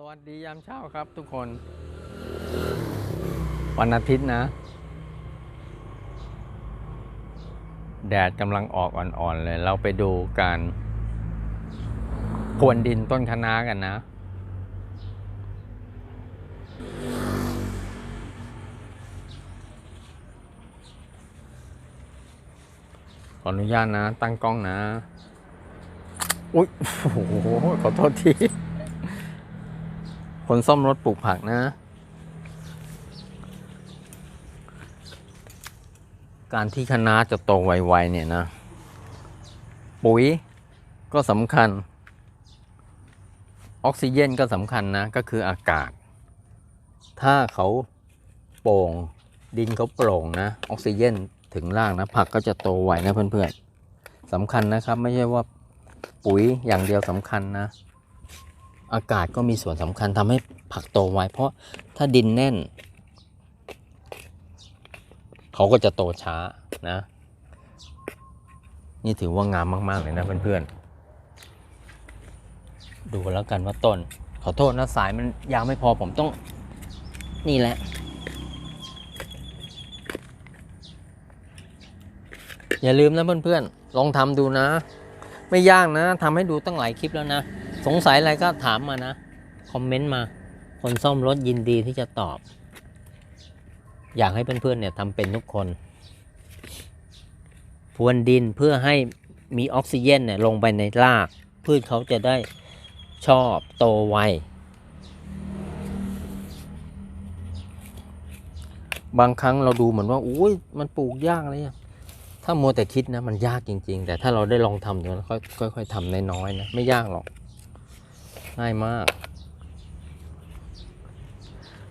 สวัสดียามเช้าครับทุกคน วันอาทิตย์นะ แดดกำลังออกอ่อนๆเลย เราไปดูการพรวนดินต้นคะน้ากันนะ ขออนุญาตนะ ตั้งกล้องนะ อุ๊ย โอ้โห ขอโทษที คนซ่อมรถปลูกผักนะ การที่คะน้าจะโตไวๆเนี่ยนะ ปุ๋ยก็สำคัญ ออกซิเจนก็สำคัญนะ ก็คืออากาศ ถ้าเขาโปร่งดินเขาโปร่งนะ ออกซิเจนถึงรากนะ ผักก็จะโตไวนะเพื่อนๆสำคัญนะครับ ไม่ใช่ว่าปุ๋ยอย่างเดียวสำคัญนะ อากาศก็มีส่วนสำคัญทำให้ผักโตไวเพราะถ้าดินแน่น เขาก็จะโตช้านะ นี่ถือว่างามมากๆเลยนะเพื่อนๆ ดูแล้วกันว่าต้น ขอโทษนะสายมันยาวไม่พอผมต้อง นี่แหละ อย่าลืมนะเพื่อนๆ ลองทำดูนะ ไม่ยากนะทำให้ดูตั้งหลายคลิปแล้วนะ สงสัยอะไรก็ถามมานะ คอมเมนต์มา คนซ่อมรถยินดีที่จะตอบ อยากให้เพื่อนๆเนี่ยทำเป็นทุกคน พรวนดินเพื่อให้มีออกซิเจนเนี่ยลงไปในราก พืชเขาจะได้ชอบโตไว บางครั้งเราดูเหมือนว่าอุ้ยมันปลูกยากเลยถ้ามัวแต่คิดนะมันยากจริง ๆ แต่ถ้าเราได้ลองทำดูแล้วค่อยๆทำน้อยๆนะไม่ยากหรอก ง่ายมาก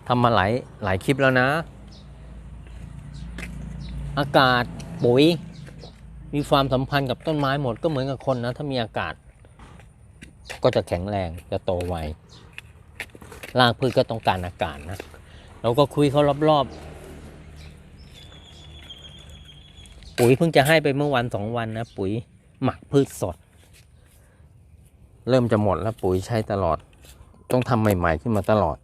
ทำมาหลายหลายคลิปแล้วนะ อากาศปุ๋ย มีความสัมพันธ์กับต้นไม้หมดก็เหมือนกับคนนะ ถ้ามีอากาศ ก็จะแข็งแรงจะโตไวรากพืชก็ต้องการอากาศนะเราก็คุยเขารอบๆ ปุ๋ยเพิ่งจะให้ไปเมื่อวันสองวันนะ ปุ๋ยหมักพืชสด เริ่มจะหมดแล้วปุ๋ยใช้ตลอด ต้องทำใหม่ ๆ ขึ้นมาตลอด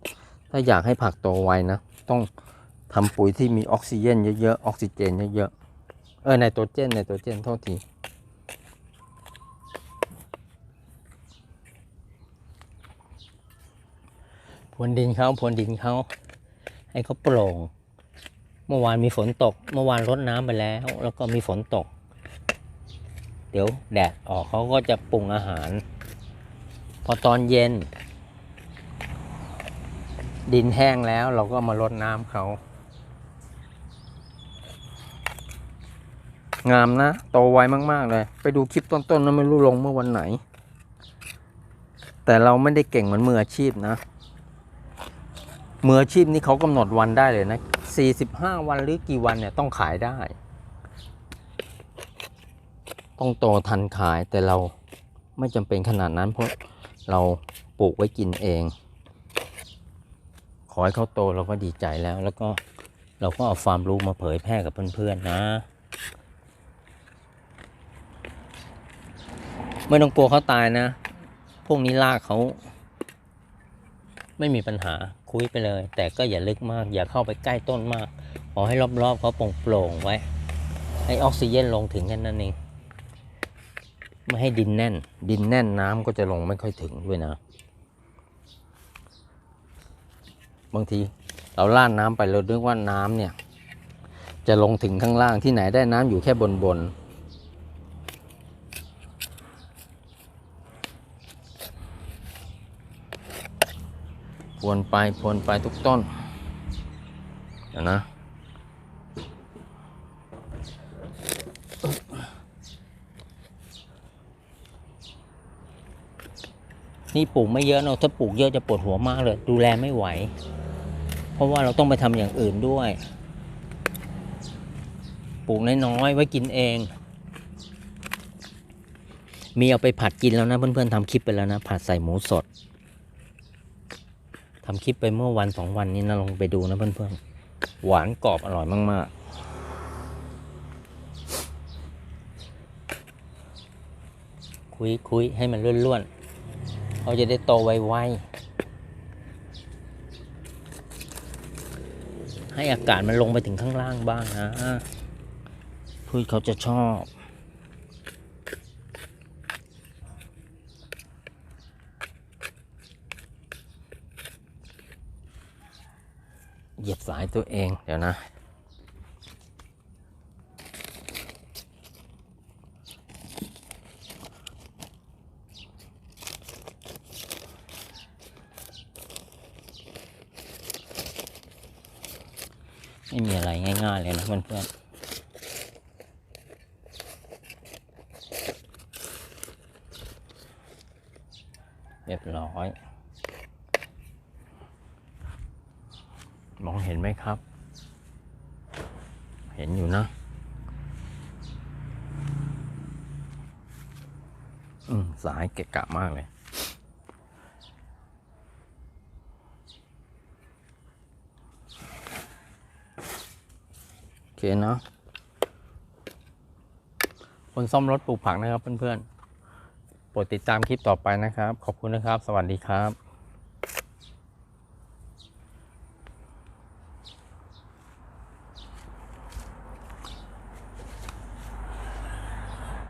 ถ้าอยากให้ผักโตไวนะ ต้องทำปุ๋ยที่มีออกซิเจนเยอะๆออกซิเจนเยอะๆเออไนโตรเจนไนโตรเจนโทษทีพรวนดินเขาพรวนดินเขาให้เขาโปร่ง เมื่อวานมีฝนตก เมื่อวานรดน้ำไปแล้ว แล้วก็มีฝนตก เดี๋ยวแดดออกเขาก็จะปรุงอาหาร พอตอนเย็น ดินแห้งแล้วเราก็มารดน้ำเขา งามนะ โตไวมากๆเลย ไปดูคลิปต้นๆนะไม่รู้ลงเมื่อวันไหน แต่เราไม่ได้เก่งเหมือนมืออาชีพนะ มืออาชีพนี่เขากำหนดวันได้เลยนะ 45 วันหรือกี่วันเนี่ยต้องขายได้ ต้องโตทันขายแต่เราไม่จำเป็นขนาดนั้นเพราะ เราปลูกไว้กินเอง ขอให้เขาโตเราก็ดีใจแล้ว แล้วก็เราก็เอาความรู้มาเผยแพร่กับเพื่อนๆนะ ไม่ต้องกลัวเขาตายนะ พวกนี้ลากเขาไม่มีปัญหาคุยไปเลย แต่ก็อย่าลึกมาก อย่าเข้าไปใกล้ต้นมาก ขอให้รอบๆเขาโปร่งๆไว้ ให้ออกซิเจนลงถึงแค่นั้นเอง ไม่ให้ดินแน่น ดินแน่นน้ำก็จะลงไม่ค่อยถึงด้วยนะ บางทีเราล่านน้ำไปเราดึกว่าน้ำเนี่ย จะลงถึงข้างล่างที่ไหนได้น้ำอยู่แค่บนบนพรวนไปพรวนไปทุกต้นเดี๋ยวนะ นี่ปลูกไม่เยอะเนอะถ้าปลูกเยอะจะปวดหัวมากเลย ดูแลไม่ไหว เพราะว่าเราต้องไปทำอย่างอื่นด้วย ปลูกน้อยๆไว้กินเอง มีเอาไปผัดกินแล้วนะเพื่อนๆทำคลิปไปแล้วนะ ผัดใส่หมูสดทำคลิปไปเมื่อวันสองวันนี้นะลองไปดูนะเพื่อนๆหวานกรอบอร่อยมากๆคุยๆให้มันล้วนๆ เขาจะได้โตไวๆ ให้อากาศมันลงไปถึงข้างล่างบ้างนะพืชเขาจะชอบ เหยียบสายตัวเองเดี๋ยวนะ ไม่มีอะไรง่าย ๆ เลยนะเพื่อนๆเรียบร้อย มองเห็นไหมครับ เห็นอยู่นะอืมสายเกะกะมากเลย เคเนาะคนซ่อมรถปลูกผักนะครับเพื่อนๆโปรดติดตามคลิปต่อไปนะครับ ขอบคุณนะครับ สวัสดีครับ